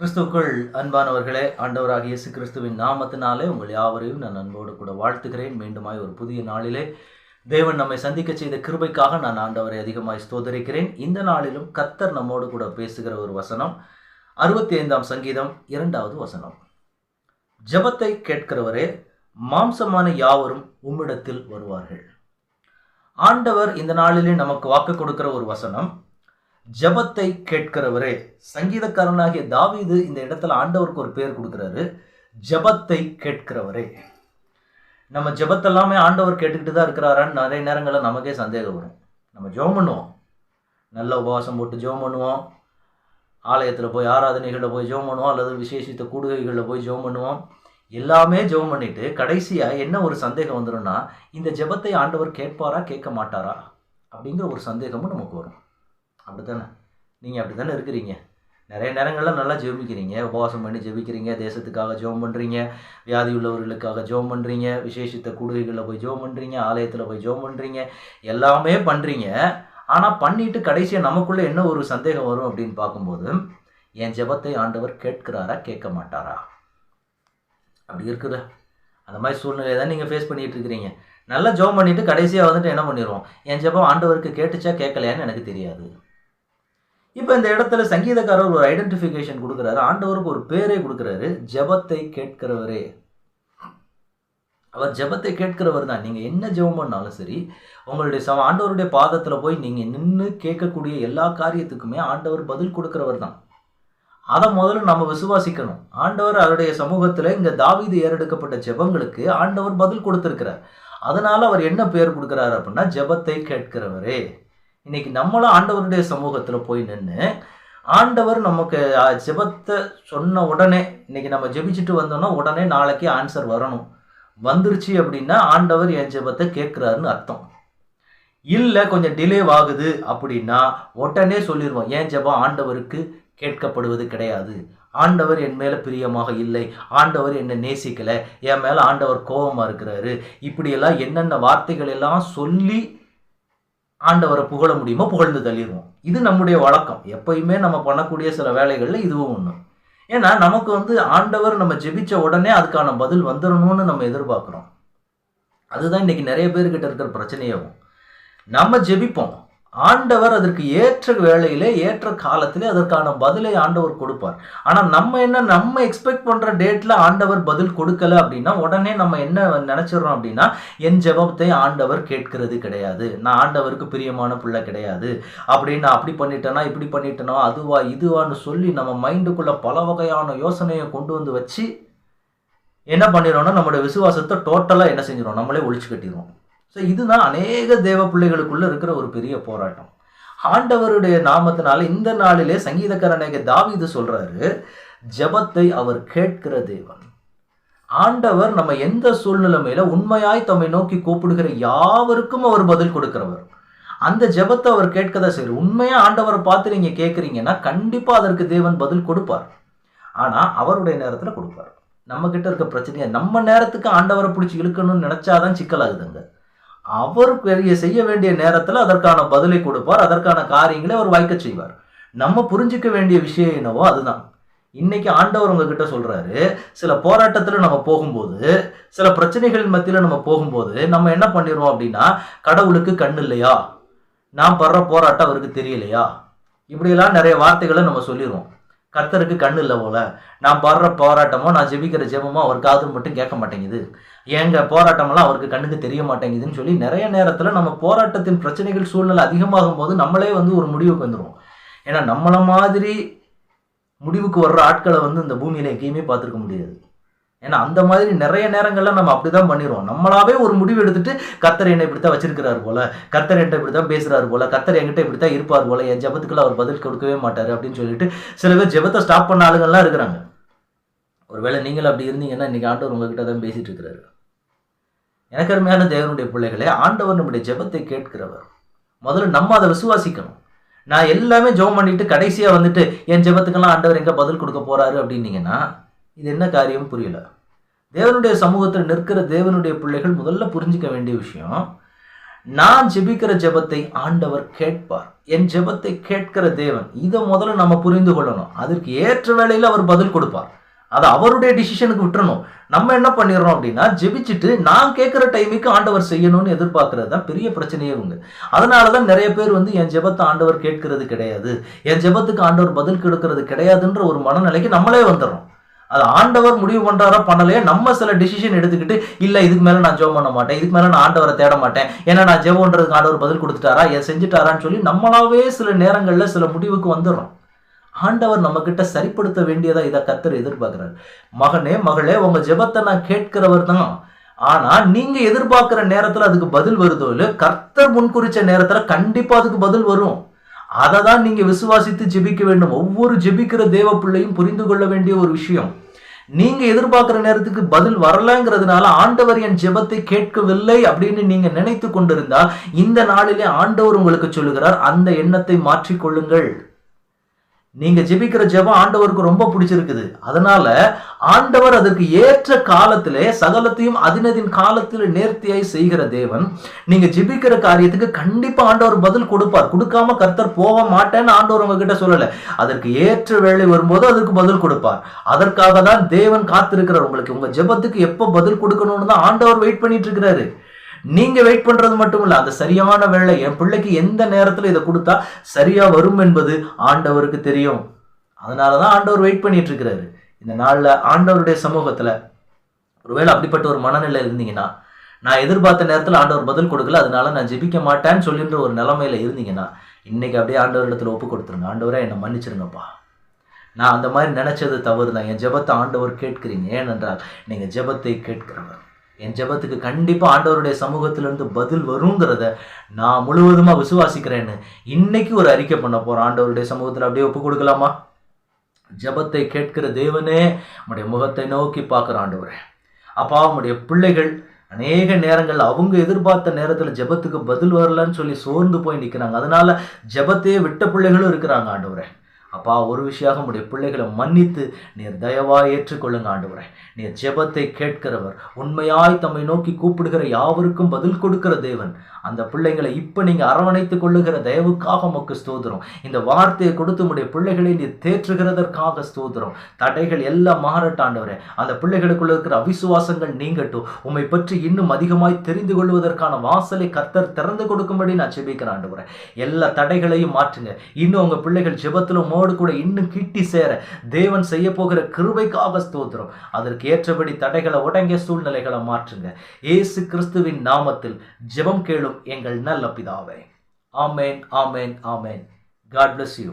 கிறிஸ்துக்குள் அன்பானவர்களே ஆண்டவராக இயேசு கிறிஸ்துவின் நாமத்தினாலே உங்கள் யாவரையும் நான் அன்போடு கூட வாழ்த்துகிறேன். மீண்டுமாய் ஒரு புதிய நாளிலே தேவன் நம்மை சந்திக்க செய்த கிருபைக்காக நான் ஆண்டவரை அதிகமாய் ஸ்தோதரிக்கிறேன். இந்த நாளிலும் கத்தர் நம்மோடு கூட பேசுகிற ஒரு வசனம் அறுபத்தி ஐந்தாம் சங்கீதம் இரண்டாவது வசனம். ஜெபத்தை கேட்கிறவரே மாம்சமான யாவரும் உம்மிடத்தில் வருவார்கள். ஆண்டவர் இந்த நாளிலே நமக்கு வாக்கு கொடுக்கிற ஒரு வசனம் ஜெபத்தை கேட்கிறவரே சங்கீதக்காரனாகிய தாவீது இந்த இடத்துல ஆண்டவருக்கு ஒரு பேர் கொடுக்குறாரு. ஜெபத்தை கேட்கிறவரே. நம்ம ஜெபத்தெல்லாமே ஆண்டவர் கேட்டுக்கிட்டு தான் இருக்கிறாரான்னு நிறைய நேரங்களில் நமக்கே சந்தேகம் வரும். நம்ம ஜெபம் பண்ணுவோம். நல்ல உபவாசம் போட்டு ஜோம் பண்ணுவோம். ஆலயத்தில் போய் ஆராதனைகளில் போய் ஜோம் பண்ணுவோம். அல்லது விசேஷித்த கூடுகைகளில் போய் ஜோம் பண்ணுவோம். எல்லாமே ஜெபம் பண்ணிட்டு கடைசியாக என்ன ஒரு சந்தேகம் வந்துடும்னா இந்த ஜெபத்தை ஆண்டவர் கேட்பாரா கேட்க மாட்டாரா அப்படிங்கிற ஒரு சந்தேகமும் நமக்கு வரும். அப்படித்தானே? நீங்கள் அப்படி தானே இருக்கிறீங்க? நிறைய நேரங்களில் நல்லா ஜெபிக்கிறீங்க. உபவாசம் பண்ணி ஜெபிக்கிறீங்க. தேசத்துக்காக ஜோம் பண்ணுறீங்க வியாதி உள்ளவர்களுக்காக ஜோம் பண்ணுறீங்க விசேஷித்த கூடுகைகளில் போய் ஜோம் பண்ணுறீங்க ஆலயத்தில் போய் ஜோம் பண்ணுறீங்க எல்லாமே பண்ணுறீங்க ஆனால் பண்ணிட்டு கடைசியாக நமக்குள்ளே என்ன ஒரு சந்தேகம் வரும் அப்படின்னு பார்க்கும்போது என் ஜெபத்தை ஆண்டவர் கேட்கிறாரா கேட்க மாட்டாரா? அப்படி இருக்குது? அந்த மாதிரி சூழ்நிலையை தான் நீங்கள் ஃபேஸ் பண்ணிகிட்டு இருக்கிறீங்க. நல்லா ஜோம் பண்ணிவிட்டு கடைசியாக வந்துட்டு என்ன பண்ணிடுவோம் என் ஜெபம் ஆண்டவருக்கு கேட்டுச்சா கேட்கலையான்னு எனக்கு தெரியாது. இப்போ இந்த இடத்துல சங்கீதக்காரர் ஒரு ஐடென்டிஃபிகேஷன் கொடுக்குறாரு. ஆண்டவருக்கு ஒரு பேரே கொடுக்குறாரு. ஜெபத்தை கேட்கிறவரே. அவர் ஜெபத்தை கேட்கிறவர் தான். நீங்கள் என்ன ஜெபம் பண்ணாலும் சரி உங்களுடைய சம ஆண்டவருடைய பாதத்தில் போய் நீங்கள் நின்று கேட்கக்கூடிய எல்லா காரியத்துக்குமே ஆண்டவர் பதில் கொடுக்குறவர் தான். அதை முதல்ல நம்ம விசுவாசிக்கணும். ஆண்டவர் அவருடைய சமூகத்தில் இங்கே தாவீது ஏறெடுக்கப்பட்ட ஜெபங்களுக்கு ஆண்டவர் பதில் கொடுத்துருக்கிறார். அதனால் அவர் என்ன பேர் கொடுக்குறாரு அப்படின்னா ஜெபத்தை கேட்கிறவரே. இன்னைக்கு நம்மளும் ஆண்டவருடைய சமூகத்தில் போய் நின்று ஆண்டவர் நமக்கு ஜெபத்தை சொன்ன உடனே இன்னைக்கு நம்ம ஜெபிச்சுட்டு வந்தோம்னா உடனே நாளைக்கு ஆன்சர் வரணும். வந்துருச்சு அப்படின்னா ஆண்டவர் என் ஜெபத்தை கேட்குறாருன்னு அர்த்தம். இல்லை கொஞ்சம் டிலே ஆகுது அப்படின்னா உடனே சொல்லிடுவோம் ஏன் ஜெபம் ஆண்டவருக்கு கேட்கப்படுவது கிடையாது? ஆண்டவர் என் மேலே பிரியமாக இல்லை. ஆண்டவர் என்னை நேசிக்கலை. என் மேலே ஆண்டவர் கோபமாக இருக்கிறாரு. இப்படியெல்லாம் என்னென்ன வார்த்தைகள் எல்லாம் சொல்லி ஆண்டவரை புகழ முடியுமோ புகழ்ந்து தள்ளிடுவோம். இது நம்முடைய வழக்கம். எப்பயுமே நம்ம பண்ணக்கூடிய சில வேலைகளில் இதுவும் ஒன்று ஏன்னா நமக்கு வந்து ஆண்டவர் நம்ம ஜெபிச்ச உடனே அதுக்கான பதில் வந்துடணும்னு நம்ம எதிர்பார்க்குறோம். அதுதான் இன்னைக்கு நிறைய பேர்கிட்ட இருக்கிற பிரச்சனையாகும். நம்ம ஜெபிப்போம். ஆண்டவர் அதற்கு ஏற்ற வேளையிலே ஏற்ற காலத்திலே அதற்கான பதிலை ஆண்டவர் கொடுப்பார். ஆனால் நம்ம என்ன நம்ம எக்ஸ்பெக்ட் பண்ணுற டேட்டில் ஆண்டவர் பதில் கொடுக்கல அப்படின்னா உடனே நம்ம என்ன நினச்சிடுறோம் அப்படின்னா என் ஜபத்தை ஆண்டவர் கேட்கிறது கிடையாது. நான் ஆண்டவருக்கு பிரியமான பிள்ளை கிடையாது. அப்படின்னு நான் அப்படி பண்ணிட்டேனா இப்படி பண்ணிட்டேனோ அதுவா இதுவான்னு சொல்லி நம்ம மைண்டுக்குள்ளே பல வகையான யோசனையை கொண்டு வந்து வச்சு என்ன பண்ணிடுறோம்னா நம்மளோட விசுவாசத்தை டோட்டலாக என்ன செஞ்சிடும் நம்மளே ஒழிச்சு கட்டிடுவோம் ஸோ இதுதான் அநேக தேவ பிள்ளைகளுக்குள்ள இருக்கிற ஒரு பெரிய போராட்டம். ஆண்டவருடைய நாமத்தினால இந்த நாளிலே சங்கீதக்காரனாக தாவீது சொல்றாரு ஜெபத்தை அவர் கேட்கிற தேவன். ஆண்டவர் நம்ம எந்த சூழ்நிலைமையில உண்மையாய் தம்மை நோக்கி கூப்பிடுகிற யாவருக்கும் அவர் பதில் கொடுக்கிறவர். அந்த ஜெபத்தை அவர் கேட்கதான் சரி உண்மையா ஆண்டவரை பார்த்து நீங்க கேட்குறீங்கன்னா கண்டிப்பா அதற்கு தேவன் பதில் கொடுப்பார். ஆனா அவருடைய நேரத்துல கொடுப்பார். நம்ம கிட்ட இருக்க பிரச்சனையை நம்ம நேரத்துக்கு ஆண்டவரை பிடிச்சி இழுக்கணும்னு நினைச்சாதான் சிக்கலாகுதுங்க. அவர் பெரிய செய்ய வேண்டிய நேரத்தில் அதற்கான பதிலை கொடுப்பார் அதற்கான காரியங்களை அவர் வாய்க்க செய்வார். நம்ம புரிஞ்சிக்க வேண்டிய விஷயம் என்னவோ அதுதான். இன்னைக்கு ஆண்டவர் உங்ககிட்ட சொல்றாரு சில போராட்டத்தில் நம்ம போகும்போது சில பிரச்சனைகள் மத்தியில் நம்ம போகும்போது நம்ம என்ன பண்ணிடுவோம் அப்படின்னா கடவுளுக்கு கண் இல்லையா? நான் படுற போராட்டம் அவருக்கு தெரியலையா? இப்படியெல்லாம் நிறைய வார்த்தைகளை நம்ம சொல்லிடுவோம் கர்த்தருக்கு கண்ணு இல்லை போல. நான் படுற போராட்டமோ நான் ஜெபிக்கிற ஜெபமோ அவர் காது மட்டும் கேட்க மாட்டேங்குது. எங்கள் போராட்டமெல்லாம் அவருக்கு கண்ணுக்கு தெரிய மாட்டேங்குதுன்னு சொல்லி நிறைய நேரத்தில் நம்ம போராட்டத்தின் பிரச்சனைகள் சூழ்நிலை அதிகமாகும் போது நம்மளே வந்து ஒரு முடிவுக்கு வந்துடுவோம் ஏன்னா நம்மளை மாதிரி முடிவுக்கு வர்ற ஆட்களை வந்து இந்த பூமியில எங்கேயுமே பார்த்துருக்க முடியாது. ஏன்னா அந்த மாதிரி நிறைய நேரங்கள்ல நம்ம அப்படிதான் பண்ணிடுவோம் நம்மளாவே ஒரு முடிவு எடுத்துட்டு கத்தர் என்னை இப்படித்தான் வச்சிருக்கிறாரு போல கத்தர் என்கிட்ட இப்படித்தான் பேசுறாரு போல கத்தர் என்கிட்ட இப்படித்தான் இருப்பார் போல என் ஜபத்துக்குள்ள அவர் பதில் கொடுக்கவே மாட்டாரு அப்படின்னு சொல்லிட்டு சில பேர் ஜெபத்தை ஸ்டாப் பண்ண ஆளுங்கள்லாம் இருக்கிறாங்க. ஒருவேளை நீங்களும் அப்படி இருந்தீங்கன்னா இன்னைக்கு ஆண்டவர் உங்ககிட்ட தான் பேசிட்டு இருக்கிறாரு. எனக்கு அருமையான தேவனுடைய பிள்ளைகளே ஆண்டவர் நம்முடைய ஜெபத்தை கேட்கிறவர். முதல்ல நம்ம அதை விசுவாசிக்கணும். நான் எல்லாமே ஜெபம் பண்ணிட்டு கடைசியாக வந்துட்டு என் ஜெபத்துக்கெல்லாம் ஆண்டவர் எங்க பதில் கொடுக்க போறாரு அப்படின்னீங்கன்னா இது என்ன காரியம் புரியல. தேவனுடைய சமூகத்தில் நிற்கிற தேவனுடைய பிள்ளைகள் முதல்ல புரிஞ்சுக்க வேண்டிய விஷயம் நான் ஜெபிக்கிற ஜெபத்தை ஆண்டவர் கேட்பார். என் ஜெபத்தை கேட்கிற தேவன் இதை முதல்ல நம்ம புரிந்து கொள்ளணும். அதற்கு ஏற்ற வேளையில் அவர் பதில் கொடுப்பார். அதை அவருடைய டிசிஷனுக்கு விட்டுறணும். நம்ம என்ன பண்ணிடுறோம் அப்படின்னா ஜெபிச்சுட்டு நான் கேட்குற டைமுக்கு ஆண்டவர் செய்யணும்னு எதிர்பார்க்கறது தான் பெரிய பிரச்சனையே உங்க அதனால தான் நிறைய பேர் வந்து என் ஜெபத்தை ஆண்டவர் கேட்கறது கிடையாது. என் ஜெபத்துக்கு ஆண்டவர் பதில் கொடுக்கறது கிடையாதுன்ற ஒரு மனநிலைக்கு நம்மளே வந்துடுறோம். அது ஆண்டவர் முடிவு பண்றாரா பண்ணலையா நம்ம சில டிசிஷன் எடுத்துக்கிட்டு இல்லை இதுக்கு மேலே நான் ஜெபம் பண்ண மாட்டேன். இதுக்கு மேலே நான் ஆண்டவரை தேட மாட்டேன். ஏன்னா நான் ஜெபம்ன்றதுக்கு ஆண்டவர் பதில் கொடுத்துட்டாரா? என் செஞ்சுட்டாரான்னு சொல்லி நம்மளாவே சில நேரங்களில் சில முடிவுக்கு வந்துடுறோம். ஆண்டவர் நம்மக்கிட்ட சரிப்படுத்த வேண்டியதா இதை கத்தர் எதிர்பார்க்குறாரு. மகனே மகளே உங்கள் ஜெபத்தை நான் கேட்கிறவர் தான். ஆனால் நீங்கள் எதிர்பார்க்குற நேரத்தில் அதுக்கு பதில் வருதோ இல்லை கர்த்தர் முன்குறிச்ச நேரத்தில் கண்டிப்பாக அதுக்கு பதில் வரும். அதை தான் நீங்கள் விசுவாசித்து ஜெபிக்க வேண்டும். ஒவ்வொரு ஜெபிக்கிற தேவ பிள்ளையும் புரிந்து கொள்ள வேண்டிய ஒரு விஷயம். நீங்க எதிர்பார்க்கிற நேரத்துக்கு பதில் வரலங்கிறதுனால ஆண்டவர் என் ஜெபத்தை கேட்கவில்லை அப்படின்னு நீங்க நினைத்து கொண்டிருந்தா இந்த நாளிலே ஆண்டவர் உங்களுக்கு சொல்லுகிறார் அந்த எண்ணத்தை மாற்றிக்கொள்ளுங்கள் நீங்க ஜெபிக்கிற ஜெபம் ஆண்டவருக்கு ரொம்ப பிடிச்சிருக்குது. அதனால ஆண்டவர் அதற்கு ஏற்ற காலத்திலே சகலத்தையும் அதினதின் காலத்தில் நேர்த்தியாய் செய்கிற தேவன் நீங்க ஜெபிக்கிற காரியத்துக்கு கண்டிப்பா ஆண்டவர் பதில் கொடுப்பார். கொடுக்காம கர்த்தர் போக மாட்டேன்னு ஆண்டவர் உங்ககிட்ட சொல்லல. அதற்கு ஏற்ற வேலை வரும்போது அதுக்கு பதில் கொடுப்பார். அதற்காக தான் தேவன் காத்திருக்கிறார். உங்களுக்கு உங்க ஜெபத்துக்கு எப்போ பதில் கொடுக்கணும்னு தான் ஆண்டவர் வெயிட் பண்ணிட்டு இருக்கிறாரு. நீங்க வெயிட் பண்றது மட்டும் இல்ல அந்த சரியான வேலை என் பிள்ளைக்கு எந்த நேரத்துல இதை கொடுத்தா சரியா வரும் என்பது ஆண்டவருக்கு தெரியும். அதனாலதான் ஆண்டவர் வெயிட் பண்ணிட்டு இருக்கிறாரு இந்த நாள்ல ஆண்டவருடைய சமூகத்துல ஒருவேளை அப்படிப்பட்ட ஒரு மனநிலை இருந்தீங்கன்னா நான் எதிர்பார்த்த நேரத்தில் ஆண்டவர் பதில் கொடுக்கல அதனால நான் ஜெபிக்க மாட்டேன்னு சொல்லின்ற ஒரு நிலைமையில இருந்தீங்கன்னா இன்னைக்கு அப்படியே ஆண்டவர் இடத்துல ஒப்பு கொடுத்துருங்க. ஆண்டவரே என்னை மன்னிச்சிருங்கப்பா. நான் அந்த மாதிரி நினைச்சது தவறு தான். என் ஜெபத்தை ஆண்டவர் கேட்கிறீங்க. ஏனென்றால் நீங்க ஜெபத்தை கேட்கிறவர். என் ஜெபத்துக்கு கண்டிப்பாக ஆண்டவருடைய சமூகத்திலிருந்து பதில் வருங்கிறத நான் முழுவதுமாக விசுவாசிக்கிறேன்னு இன்னைக்கு ஒரு அறிக்கை பண்ண போகிறோம் ஆண்டவருடைய சமூகத்தில் அப்படியே ஒப்பு கொடுக்கலாமா? ஜெபத்தை கேட்கிற தேவனே நம்முடைய முகத்தை நோக்கி பார்க்குற ஆண்டவரே. அப்பா உம்முடைய பிள்ளைகள் அநேக நேரங்கள் அவங்க எதிர்பார்த்த நேரத்தில் ஜெபத்துக்கு பதில் வரலன்னு சொல்லி சோர்ந்து போய் நிற்கிறாங்க அதனால ஜெபத்தையே விட்ட பிள்ளைகளும் இருக்கிறாங்க ஆண்டவரே. அப்பா ஒரு விஷயம் உடைய பிள்ளைகளை மன்னித்து நீர் தயவாய் ஏற்றுக்கொள்ளுங்க ஆண்டவரே. நீர் ஜெபத்தை கேட்கிறவர் உண்மையாய் தம்மை நோக்கி கூப்பிடுகிற யாவருக்கும் பதில் கொடுக்கிற தேவன். அந்த பிள்ளைங்களை இப்போ நீங்கள் அரவணைத்துக் கொள்ளுகிற தயவுக்காக உமக்கு ஸ்தோதிரம் இந்த வார்த்தையை கொடுத்து உடைய பிள்ளைகளை நீர் தேற்றுகிறதற்காக ஸ்தோதிரம் தடைகள் எல்லாம் மாறட்டாண்டவரே அந்த பிள்ளைகளுக்குள்ள இருக்கிற அவிசுவாசங்கள் நீங்கட்டும். உம்மை பற்றி இன்னும் அதிகமாய் தெரிந்து கொள்வதற்கான வாசலை கர்த்தர் திறந்து கொடுக்கும்படி நான் செபிக்கிறேன் ஆண்டவரே. எல்லா தடைகளையும் மாற்றுங்க. இன்னும் உங்கள் பிள்ளைகள் ஜெபத்துல மோடு கூட இன்னும் கிட்டி சேர தேவன் செய்ய போகிற கிருபைக்காக ஸ்தோத்திரம். அதற்கு ஏற்றபடி தடைகளை உடங்கிய சூழ்நிலைகளை மாற்றுங்க. இயேசு கிறிஸ்துவின் நாமத்தில் ஜெபம் கேளும் எங்கள் நல்ல பிதாவே. ஆமேன் ஆமேன் ஆமேன். God bless you